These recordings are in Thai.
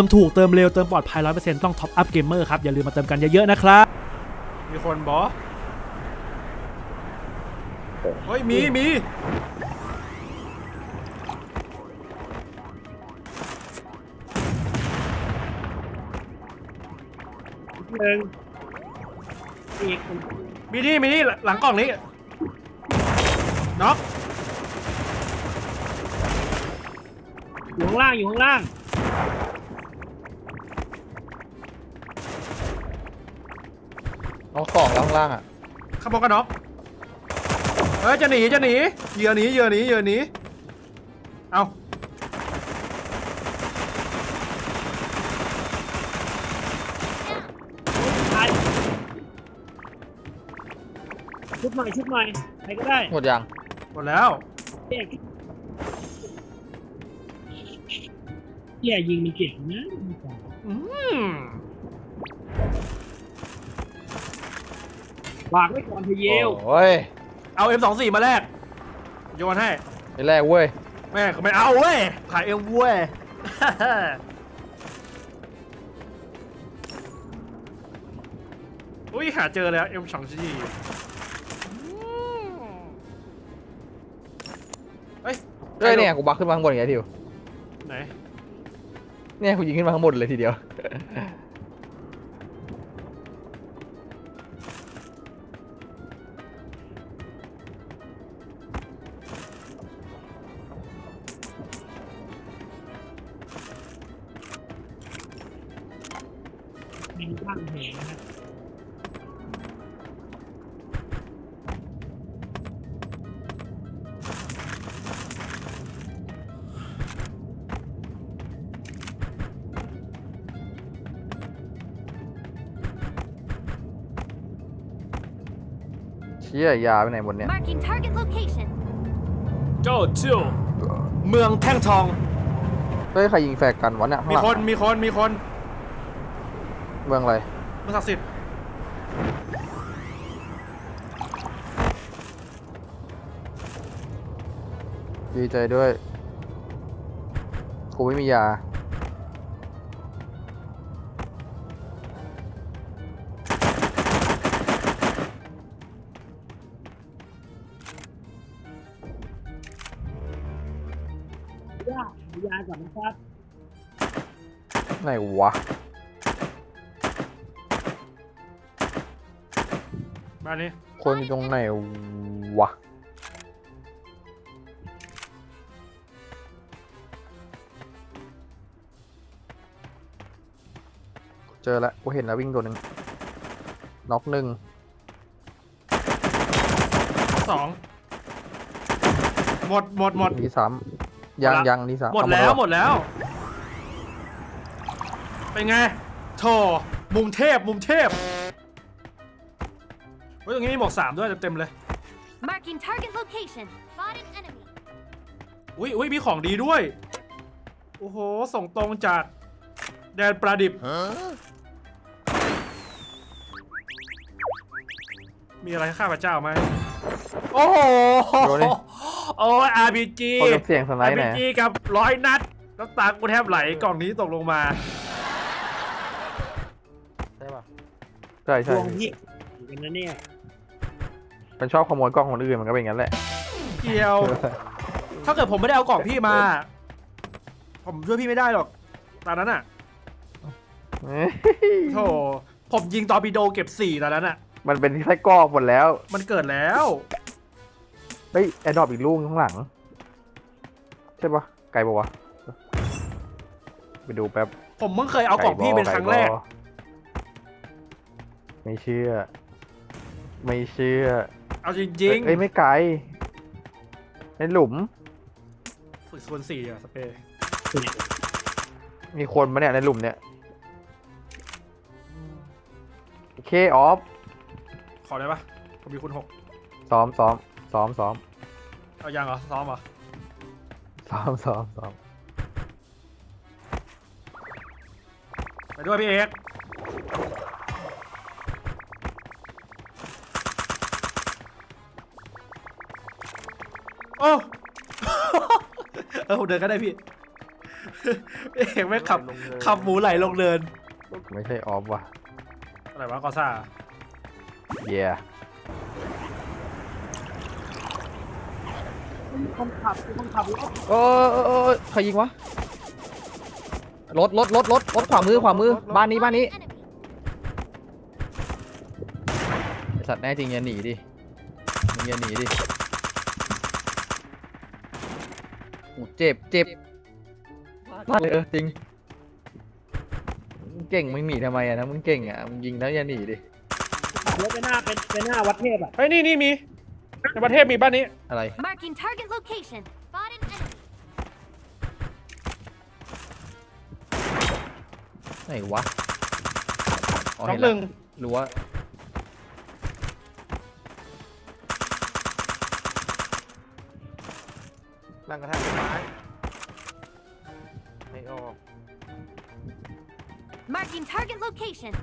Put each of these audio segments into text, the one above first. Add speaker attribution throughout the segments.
Speaker 1: มถูกเติมเร็วเติมปลอดภัย100%ต้อง Top Up Gamer ครับ อย่าลืมมาเติมกันเยอะๆนะครับ มีคนบอเฮ้ย มีมีหนึ่ง
Speaker 2: อีก
Speaker 1: มีนี่มีนี่หลังกล่องนี้น็อก
Speaker 2: อยู่ข้างล่างอยู่ข้างล่าง
Speaker 3: น้องสองแล้วข้างล่างอะ
Speaker 1: ขบวนกันน็อกเฮ้ยจะหนีจะหนีเหยื่อหนีเหยื่อหนีเหยื่อหนีเอา
Speaker 2: ตายชุบหน่อยชุบหน่อยใครก็ได้
Speaker 3: หมดยัง
Speaker 1: หมดแล้ว
Speaker 2: เหี้ยเหี้ยยิงมันเก่งนะ
Speaker 1: อืม
Speaker 2: ฝากไว้ก่อนเธอะเยล
Speaker 3: โอ้ย
Speaker 1: เอา M24 มาแลกโยนให้
Speaker 3: ไปแรกเว้ย
Speaker 1: แม่ก็ไม่เอาเว้ย ขายเอวเว้ย อุ้ยหาเจอแล้ว M สองจีเฮ้ย
Speaker 3: เฮ้ยเนี่ยกูบักขึ้นมาข้างบนอย่างเงี้ยทิว
Speaker 1: ไหน
Speaker 3: เนี่ยกูยิงขึ้นมาข้างบนเลยทีเดียว ชี่ยยาไปไหนหมดเนี่ย
Speaker 4: Marking target location.
Speaker 1: โจจิวเมืองแท่งทอง
Speaker 3: เฮ้ยใครยิงแฟกกันวะเนี่ยข้าง
Speaker 1: มี
Speaker 3: หลัง
Speaker 1: คนมีคนมีคน
Speaker 3: เมืองอะไร
Speaker 1: เมืองศักดิ์สิทธิ์
Speaker 3: ดีใจด้วย กูไม่มียา ไหนวะ
Speaker 1: บ้านนี้
Speaker 3: คนอยู่ตรงไหนวะ เจอแล้วกูเห็นแล้ววิ่งตัวหนึ่งน็อกหนึ่ง
Speaker 1: สองหมดหมดหมด
Speaker 3: นี่ซ้ำยัง
Speaker 1: หมดละ
Speaker 3: ยังนี่ซ้ำ
Speaker 1: หมด
Speaker 3: เอา
Speaker 1: แล้ว
Speaker 3: เห
Speaker 1: ห
Speaker 3: ร
Speaker 1: ม
Speaker 3: อ
Speaker 1: ดแล้ว เป็นไงโถมุมเทพมุมเทพเฮ้ยตรงนี้มีหมวกสามด้วยเต็มๆเลย
Speaker 4: Marking target location. Spot an enemy.
Speaker 1: อุ้ยอุ้ยมีของดีด้วย โอ้โห ส่งตรงจากแดนปลาดิบ มีอะไรให้ข้าพเจ้าไหม โอ้โหโอ้ย RPG
Speaker 3: เขาเก็บเสียงสไนด์ไหน
Speaker 1: RPG กับร้อยนัด น้ำตากูแทบไหลกล่องนี้ตกลงมา
Speaker 3: ใช่
Speaker 2: ด
Speaker 3: ใช่
Speaker 2: วงพี่อยู่กันนะเนี่ย
Speaker 3: มันชอบขโมยกล้องคนอื่นมันก็เป็นอย่างนั้นแหละ
Speaker 1: เกี่ยว ถ้าเกิดผมไม่ได้เอากล่องพี่มา ผมช่วยพี่ไม่ได้หรอก ตอนนั้นอะโธ่ผมยิงตอร์ปิโดเก็บสี่ตอนนั้นอะ
Speaker 3: มันเป็นที่ไส้กรอกหมดแล้ว
Speaker 1: มันเกิดแล้ว
Speaker 3: เฮ้ยแอร์ดรอปอีกลูกข้างหลัง ใช่ปะไกลปะวะ ไปดูแป๊บ
Speaker 1: ผมเพิ่งเคยเอากล่องพี่เป็นครั้งแรก
Speaker 3: ไบ่ ไม่เชื่อ ไม่เชื่อ
Speaker 1: เอาจริง
Speaker 3: เอ้ยไม่ไกลในหลุม
Speaker 1: ฝึกส่วนสี่อะสเปรย์
Speaker 3: มีคนมาเนี่ยในหลุมเนี่ยโอเคออฟ
Speaker 1: ขอได้ปะผมมีคุณหก
Speaker 3: ซ้อมซ้อมซ้อมซ้อม
Speaker 1: เอายังเหรอซ้อมเหรอ
Speaker 3: ซ้อมซ้อมซ้อม
Speaker 1: ไปด้วยพี่เอก โอ้ เออผมเดินก็ได้พี่พี่เอกไม่ขับขับหมูไหลลงเดิน
Speaker 3: ไม่ใช่ออฟว่ะ
Speaker 1: อะไรวะกอซ่า
Speaker 3: เย่
Speaker 2: มีคนขับมีคนขับรถ
Speaker 3: เออเออเออใครยิงวะ รถรถรถรถรถขวามือขวามือ บ้านนี้บ้านนี้
Speaker 4: Enemy.
Speaker 3: ไอ้สัตว์แน่จริงอย่าหนีดิมึงอย่าหนีดิโอ้เจ็บเจ็บมากเลยเออจริงมึงเก่งมึงหนีทำไมอะถ้ามึงเก่งอะมึงยิงแล้วอย่าหนีดิ
Speaker 2: ขับรถไปหน้าเป็นเป็นหน้าวัดเทพอะ
Speaker 1: เฮ้ยนี่นี่มีในประเทศมีบ้านนี้
Speaker 3: อะไร
Speaker 4: Marking target location. Spot an enemy.
Speaker 3: ไหนวะอ๋อ
Speaker 1: น้อ
Speaker 3: เห็
Speaker 1: ง
Speaker 3: น
Speaker 1: ห
Speaker 3: แล้
Speaker 1: นึ่
Speaker 3: ว
Speaker 1: ง
Speaker 3: รั้วนั่งกระแทก
Speaker 4: location.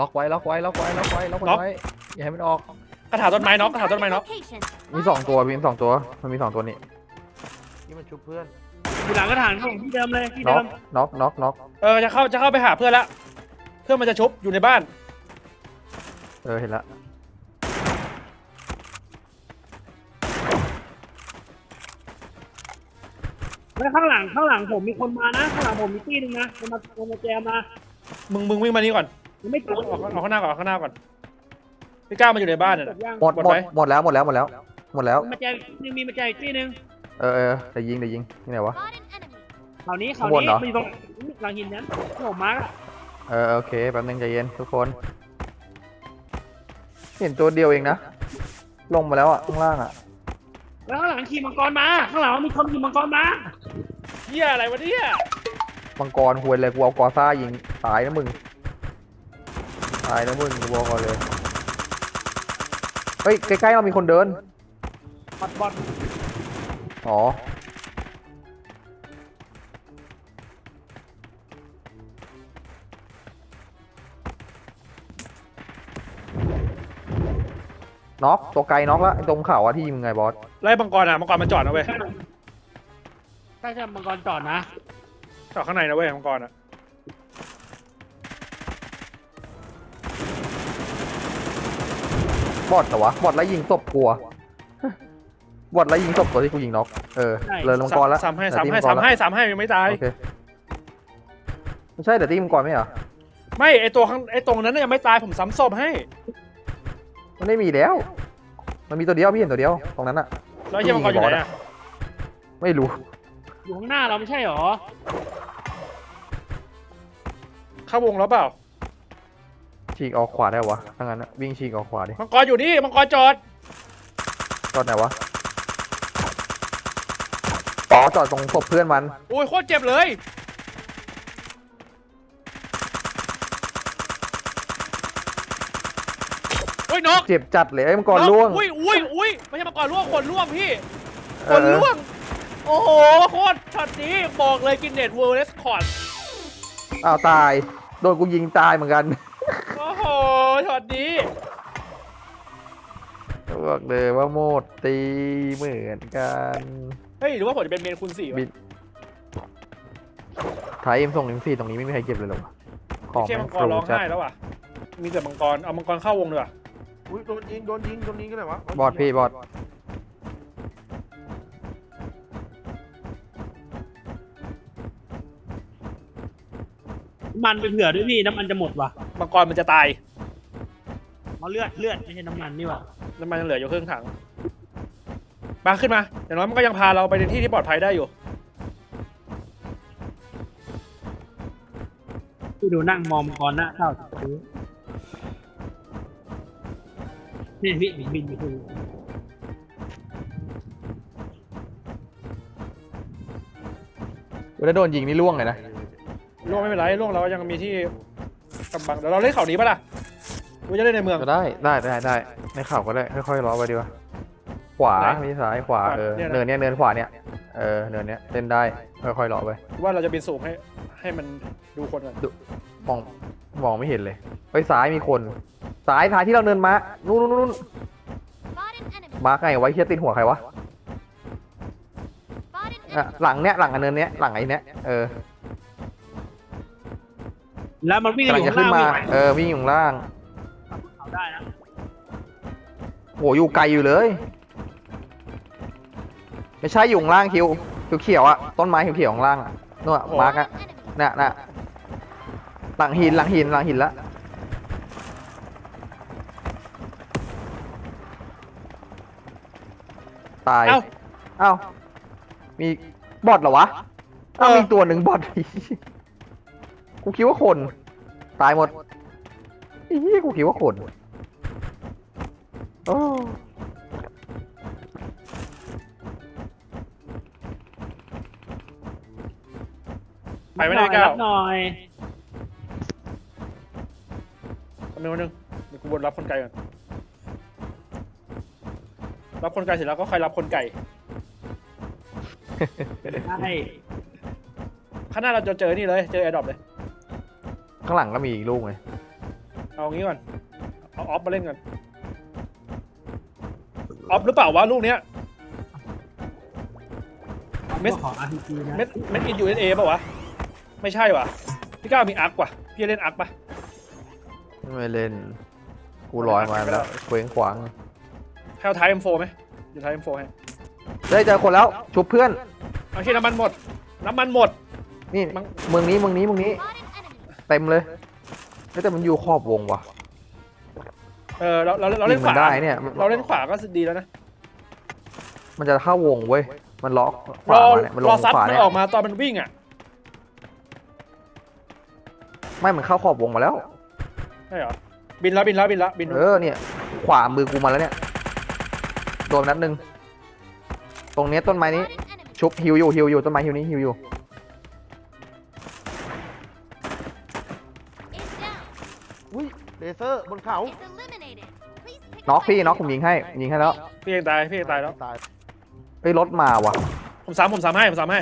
Speaker 3: ล็อกไว้ล็อกไว้ล็อกไว้ล็อกไว้ล็อก
Speaker 1: ล็อก
Speaker 3: ไว้อย่าให้มันออก
Speaker 1: กระถางต้นไม้น็อกกระ
Speaker 4: Marking
Speaker 1: ถางต้นไม้
Speaker 4: target
Speaker 1: น็อก
Speaker 4: location.
Speaker 3: มีสองตัวมีสองตัวมันมีสองตัวนี่นี่มันชุบเพื่อน
Speaker 2: อยู่หลังกระถางของที่เดิมเลยที่
Speaker 3: น็
Speaker 2: เดิ
Speaker 3: อก
Speaker 2: ม
Speaker 3: น็อกน็อกน็อก
Speaker 1: เออจะเข้าจะเข้าไปหาเพื่อนละเพื่อนมันจะชุบอยู่ในบ้าน
Speaker 3: เออเห็นละ
Speaker 2: แล้วข้างหลังข้างหลังผมมีคนมานะข้างหลังผมมีตี้หนึงนะคนมาคนมาแจมมา
Speaker 1: มึงมึงวิ่งมานี่ก่อน
Speaker 2: ยังไม่จบ
Speaker 1: ออกออกข้างหน้าก่อนออกข้างหน้าก่อนพี่ก้าวมาอยู่ในบ้านเนี่ย
Speaker 2: จบยัง
Speaker 3: หมด
Speaker 1: หมด
Speaker 3: หม
Speaker 1: ไหม
Speaker 3: ดหมดแล้วหมดแล้วหมดแล้วหมดแล้ว
Speaker 2: มาแจมอีกนึงมีมาแจมอีกตี้หนึง
Speaker 3: เออเออเดี๋ยวยิงเดี๋ยวยิงที่ไหนวะ
Speaker 4: Spot an enemy.
Speaker 2: เขานี้เขา
Speaker 3: ข้างบน
Speaker 2: นี้
Speaker 3: เหรอ
Speaker 2: มันอยู่ตรงหลังหินนั้นที่ผมมาร์กอะ
Speaker 3: เออโอเคแป๊บนึงใจเย็นทุกคน เห็นตัวเดียวเองนะ ลงมาแล้วอะข้างล่างอะ
Speaker 2: แล้วข้างหลังขี่มังกรมาข้างหลังมีคนขี่มังกรมา
Speaker 1: เฮียอะไรวะเนี่ย
Speaker 3: มังกรหวยเลยกูเอากอซ่ายิงตายนะมึง ตายนะมึงกูบอกก่อนเลย เฮ้ยใกล้ๆเรามีคนเดิน
Speaker 2: บอดบอด
Speaker 3: อ๋อ น็อกตัวไกลน็อกแล้วไอ้ตรงเขาอะที่ยิงมึงไงบอส
Speaker 1: ไล่มังกรอะมังกรมันจอดนะเว้ย
Speaker 2: ถ้าจะมังกรจอดนะ
Speaker 1: จอดข้างในนะเว้ยมังกรอะ
Speaker 3: บอดเหรอวะบอดแล้วยิงศพกลัวบอดแล้วยิงศพตัวที่กูยิงน็อกเออเลยมังกรแล้ว
Speaker 1: ซ้ำให้
Speaker 3: เดี๋ยว
Speaker 1: ซ้ำ
Speaker 3: ตี
Speaker 1: ให้
Speaker 3: มังกร
Speaker 1: ซ้ำให้ซ้ำให้ยังไม่ตาย
Speaker 3: โอเคไม่ใช่เดี๋ยวตีมังกรไม่เหรอ
Speaker 1: ไม่ไอตัวข้างไอตรงนั้นนะยังไม่ตายผมซ้ำศพให้
Speaker 3: มันไม่มีแล้ว มันมีตัวเดียวพี่เห็นตัวเดียวตรงนั้นอะ
Speaker 1: แล้วเฮียมังกรอยู่ไหนอะ
Speaker 3: ไม่รู้
Speaker 2: อยู่ข้างหน้าเราไม่ใช่หรอ
Speaker 1: เข้าวงแล้วเปล่า
Speaker 3: ฉีกออกขวาได้วะถ้างั้นอะวิ่งฉีกออกขวาดิ
Speaker 1: มังกรอยู่นี่ มังกรจอด
Speaker 3: จอดไหนวะอ๋อจอดตรงศพเพื่อนมัน
Speaker 1: โอ้ยโคตรเจ็บเลย โอ้ยนก
Speaker 3: เจ็บจัดเลยไอ้ยมังกรล่วง
Speaker 1: อุ้ยอุ้ยอุ้ยไม่ใช่มังกรล่วงคนล่วงพี่
Speaker 3: เอ
Speaker 1: ค
Speaker 3: อน
Speaker 1: ล่วง โอ้โห โคตรช็อตนี้บอกเลยกินเน็ตเวิร์ลเรสคอร์ด
Speaker 3: อ้าวตาย โดนกูยิงตายเหมือนกัน
Speaker 1: โอ้โหช็อตนี้
Speaker 3: บอกเลยว่าโมดตีเหมือนกัน
Speaker 1: เฮ้ย หรือว่าผมจะเป็นเมนคูณสี่วะ
Speaker 3: บิดไทยเอ็มส่งถึงสี่ตรงนี้ไม่มีใครเก็บเลยเหรอวะของ
Speaker 1: ไม่ใช่
Speaker 3: แม่
Speaker 1: มั
Speaker 3: ง
Speaker 1: ง
Speaker 3: โฟ
Speaker 1: กร
Speaker 3: ล
Speaker 1: ร้อง
Speaker 3: จัด
Speaker 1: ไห้แล้วว่ะ มีแต่มังกร เอามังกรเข้าวงดีกว่า
Speaker 5: อุ้ยโดนยิงโดนยิงโดนยิงกันไหนวะ
Speaker 3: บอดพี่บอดำ
Speaker 2: มันไปเผื่อด้วยพี่น้ำมันจะหมดว่ะ
Speaker 1: มังกรมันจะตาย
Speaker 2: เอาเลือดเลือดไม่ใช่น้ำมันนี่ว่ะ
Speaker 1: น้ำมันยังเหลืออยู่ครึ่งถังมาขึ้นมาอย่างน้อยมันก็ยังพาเราไปในที่ที่ปลอดภัยได้อยู่
Speaker 2: พี่ดูนั่งมองมังกรหน้าเข้าซื้อนี่พี่บินบินไปคือ
Speaker 3: ถ้าโดนยิงนี่ล่วงเลยนะ
Speaker 1: ล่วงไม่เป็นไรล่วงเรายังมีที่กำบังเดี๋ยวเราเล่นเขานี้ปะล่ะกูจะเล่นในเมือง
Speaker 3: ก็ได้ได้ได้ได้ในข่าวก็ได้ค่อยๆล้อไปดีกว่าขวา
Speaker 1: ไหน
Speaker 3: ไม่ใช่ซ้ายขวาเออ
Speaker 1: เนี่ยนะ
Speaker 3: เนินเนี้ยเนินขวาเนี่ยเออเนินเนี้ยเล่นได้ค่อยๆล้อไป
Speaker 1: ว่าเราจะบินสูงให้ให้มันดูคนก่อน
Speaker 3: มองมองไม่เห็นเลยไปซ้ายมีคนซ้ายท้ายที่เราเนินมานู่นนู่นนู่น
Speaker 4: Spot an enemy.
Speaker 3: มาร์กไงไว้เชียติดหัวใครวะ
Speaker 4: Spot an
Speaker 3: อะ
Speaker 4: enemy.
Speaker 3: หลังเนี้ยหลังอันเนินเนี้ยหลังไอ้เนี้ยเออ
Speaker 2: แล้วมันวิ่ง
Speaker 3: กำ
Speaker 2: อ
Speaker 3: ลัง
Speaker 2: ยู่
Speaker 3: จะ
Speaker 2: ข้าง
Speaker 3: ขึ้น
Speaker 2: ล่าง
Speaker 3: มา
Speaker 2: วิ่งไหว
Speaker 3: เออวิ่งอยู่ข้างล่าง
Speaker 2: เขาได้นะ
Speaker 3: โหอยู่ไกลอยู่เลย ไม่ใช่อยู่ข้างล่างคิวเขียวๆอะต้นไม้เขียวๆข้างล่างอะนู่นอะมาร์ก
Speaker 4: Spot
Speaker 3: อะ
Speaker 4: an enemy.
Speaker 3: น่ะน่ะหลังหินหลังหินหลังหินละตาย
Speaker 1: เอ้า
Speaker 3: เอ้ามีบอทเหรอวะเอ้า
Speaker 1: เออ
Speaker 3: มีตัวหนึ่งบอท กูคิดว่าคน ตายหมดไอ้เหี้ยกูคิดว่าคนโอ้
Speaker 1: ไปไม่ได้ก้าว
Speaker 2: รับหน่อย
Speaker 1: คนนึงคนนึงเดี๋ยวกูวนรับคนไกลก่อนรับคนไกลเสร็จแล้วก็ค่อยรับคนไก่
Speaker 2: ใช่
Speaker 1: ข้างหน้าเราจะเจอนี่เลย เจอแอร์ดรอปเลย
Speaker 3: ข้างหลังก็มีอีกลูกเลย
Speaker 1: เอางี้ก่อนเอาออฟมาเล่นก่อนออฟหรือเปล่าวะลูกเนี้ย เม็ด
Speaker 2: ของ RPG นะ
Speaker 1: เม็ดเม็ดอินยูเอสเอป่ะวะไม่ใช่วะพี่ก้าวมีอาร์คว่ะพี่จะเล่นอาร์คปะ
Speaker 3: ไม่เล่น กูลอยมาแล้วเคว้งขวาง
Speaker 1: แค่เอาท้าย M4 ไหมเดี๋ยวท้าย M4 ให้
Speaker 3: ได้เจอคนแล้วชุบเพื่อน
Speaker 1: เอาที่น้ำมันหมด น้ำมันหมด
Speaker 3: นี่
Speaker 1: มั้ง
Speaker 3: เมืองนี้เมืองนี้เมืองนี้
Speaker 4: Spot an enemy.
Speaker 3: เต็มเลยเฮ้ยแต่มันอยู่ขอบวงว่ะ
Speaker 1: เออเราเราเราเล่นขวา
Speaker 3: ยิงมันได้เนี่ย
Speaker 1: เราเล่นขวาก็ดีแล้วนะ
Speaker 3: มันจะเข้าวงเว้ย มันล็อกข
Speaker 1: ร
Speaker 3: วา
Speaker 1: อ
Speaker 3: มาเนี่ยมันล
Speaker 1: รงอซัด
Speaker 3: ขวา
Speaker 1: มัน
Speaker 3: เนี่ย
Speaker 1: ออกมาตอนมันวิ่งอะ
Speaker 3: ไม่มันเข้าขอบวงมาแล้ว
Speaker 1: ใช่เหรอบินแล้วบินแล้วบินแล้วบิน
Speaker 3: เออเนี่ย ขวามือกูมาแล้วเนี่ย โดนนัดหนึ่ง ตรงเนี้ยต้นไม้นี้
Speaker 4: Spot an enemy.
Speaker 3: ชุบฮิวอยู่ฮิวอยู่ต้นไม้ฮิวนี้ฮิวอยู่
Speaker 5: อุ้ยเลเซอร์บนเขา
Speaker 4: Is eliminated. Please pick
Speaker 3: น็อก
Speaker 4: up
Speaker 3: พี่
Speaker 4: items.
Speaker 3: น็อกผมยิงให้ ยิงให้แล้ว
Speaker 1: พี่เองตายพี่เองตายแล้ว
Speaker 5: ตาย
Speaker 3: เอ้ยรถมาว่ะ
Speaker 1: ผมซ้ำผมซ้ำให้ผมซ้ำให้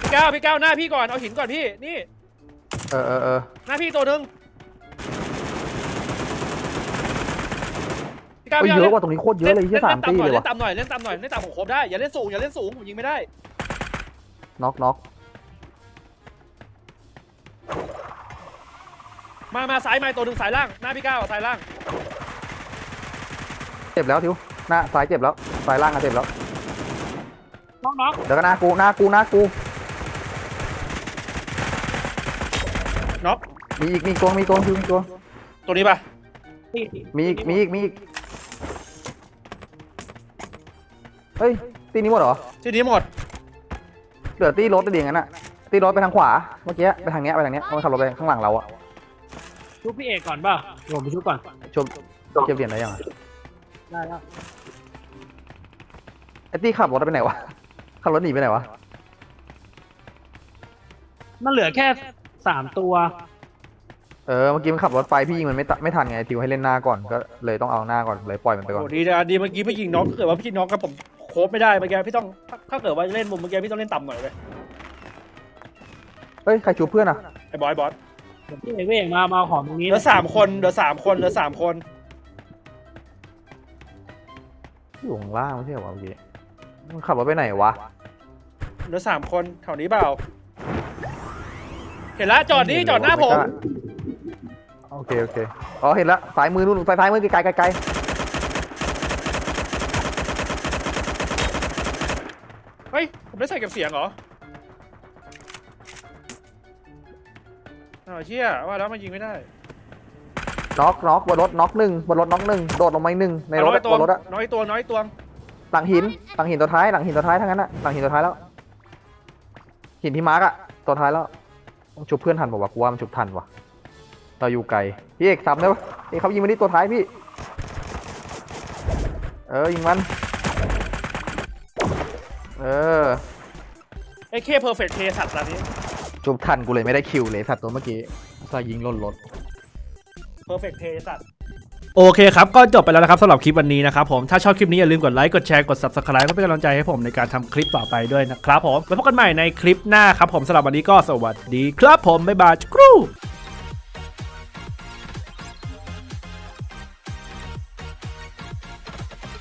Speaker 1: พี่ก้าวพี่ก้าวหน้าพี่ก่อนเอาหินก่อนพี่นี่
Speaker 3: เออเออเออ
Speaker 1: หน้าพี่ตัวหนึ่งพี่ก้าว
Speaker 3: เอ้ย
Speaker 1: พี่ก้าว
Speaker 3: เย
Speaker 1: เล่
Speaker 3: อะ
Speaker 1: น
Speaker 3: กว่าตรงนี้โคตรเยอะเลยที่สาม
Speaker 1: ต่ำ
Speaker 3: ตี
Speaker 1: หน่อย
Speaker 3: เลย
Speaker 1: เล่
Speaker 3: ว่ะ
Speaker 1: นต่ำหน่อยเล่นต่ำหน่อยเล่นต่ำของโคบได้อย่าเล่นสูงอย่าเล่นสูงผมยิงไม่ได้
Speaker 3: น็อกน็อก
Speaker 1: มามาซ้ายมาตัวหนึ่งสายล่างหน้าพี่ก้าวสายล่าง
Speaker 3: เจ็บแล้วทิวหน้าซ้ายเจ็บแล้วซ้ายล่างก็เจ็บแล้ว
Speaker 2: น้องน้อง
Speaker 3: เดี๋ยวก็หน้ากูหน้ากูหน้ากู
Speaker 1: น็อก
Speaker 3: มีอีกมีอีกตัวมีอีกตัวทิวมีอีกตัว
Speaker 1: ตัวนี้ปะ
Speaker 2: ตี
Speaker 3: มีอีกมีอีกมีอีกเฮ้ยตีนี้หมดเหรอ
Speaker 1: ที่นี้หมด
Speaker 3: เหลือตีรถได้ดีงั้นอะตีรถไปทางขวาเมื่อกี้ไปทางเนี้ยไปทางเนี้ยมันขับรถไปข้างหลังเราอะ
Speaker 2: ชุบพี่เอกก่อนเปล่าเดี๋ยวผมไปชุบก่อน
Speaker 3: ชมเก็บเหรียญได้ยังอะ
Speaker 2: ได้แล้ว
Speaker 3: ไอ้ตีขับรถไปไหนวะ ขับรถหนีไปไหนวะ
Speaker 2: มันเหลือแค่สามตัว
Speaker 3: เออ เมื่อกี้มันขับรถไปพี่ยิงมันไม่ตะไม่ทันไงทิวให้เล่นหน้าก่อน ก็เลยต้องเอาหน้าก่อน เลยปล่อยมันไปก่อน
Speaker 1: โอ้ดีนะดีเมื่อกี้ไม่ยิงน็อกถ้าเกิดว่าพี่น็อกกับผมโคบไม่ได้เมื่อกี้พี่ต้องถ้าถ้าเกิดว่าเล่นมุมเมื่อกี้พี่ต้องเล่นต่ำหน่อยเลย
Speaker 3: เฮ้ย ใครชูเพื่อนอะ
Speaker 1: ไอ้บอยบอส
Speaker 2: เดี๋ยว พี่เอกพี่เอกมามาเอาของตรงนี้
Speaker 1: เหลือสามคนเหลือสามคนเหลือสามคน
Speaker 3: อยู่ข้างล่างไม่ใช่เหรอวะเมื่อกี้มันขับรถไปไหนวะ
Speaker 1: เหลือสามคนแถวนี้เปล่า เห็นแล้วจอดนี่จอดหน้าผม
Speaker 3: โอเค โอเค อ๋อ เห็นแล้วซ้ายมือนู่นซ้ายซ้ายมือไกลไกลไกล
Speaker 1: เฮ้ย ผมได้ใส่เก็บเสียงเหรอ อ้าวเชี่ยว่าแล้วมันยิงไม่ได้
Speaker 3: น็อกน็อกบนรถน็อกหนึ่งบนรถน็อกหนึ่งโดดลงมาอีกหนึ่งในรถ
Speaker 1: น้อย
Speaker 3: อะ
Speaker 1: ตัว
Speaker 3: บนรถอะ
Speaker 1: น้อยตัวน้อยตัว
Speaker 3: หลังหินหลังหินตัวท้ายหลังหินตัวท้ายทั้งนั้นอะหลังหินตัวท้ายแล้ว หินที่มาร์กอะตัวท้ายแล้วต้องชุบเพื่อนทันบอกว่าวะกูว่ามันชุบทันวะเราอยู่ไกลพี่เอกซ้ำได้ปะเอกเขายิงมาที่ตัวท้ายพี่ เออยิงมันเออ
Speaker 6: เคเพอร์เฟกต์เพสัตว์ตอนนี้
Speaker 3: ชุบทันกูเลยไม่ได้คิวเลยสัตว์ตัวเมื่อกี้ซอยยิงหล่นรถ
Speaker 6: เพอร์เฟกต์เพสัตว์
Speaker 1: โอเคครับ ก็จบไปแล้วนะครับสำหรับคลิปวันนี้นะครับผม ถ้าชอบคลิปนี้อย่าลืมกดไลค์ กดแชร์ กด subscribe เพื่อเป็นกำลังใจให้ผมในการทำคลิปต่อไปด้วยนะครับผมไว้พบกันใหม่ในคลิปหน้าครับผมสำหรับวันนี้ก็สวัสดีครับผม บ๊ายบายจุกรู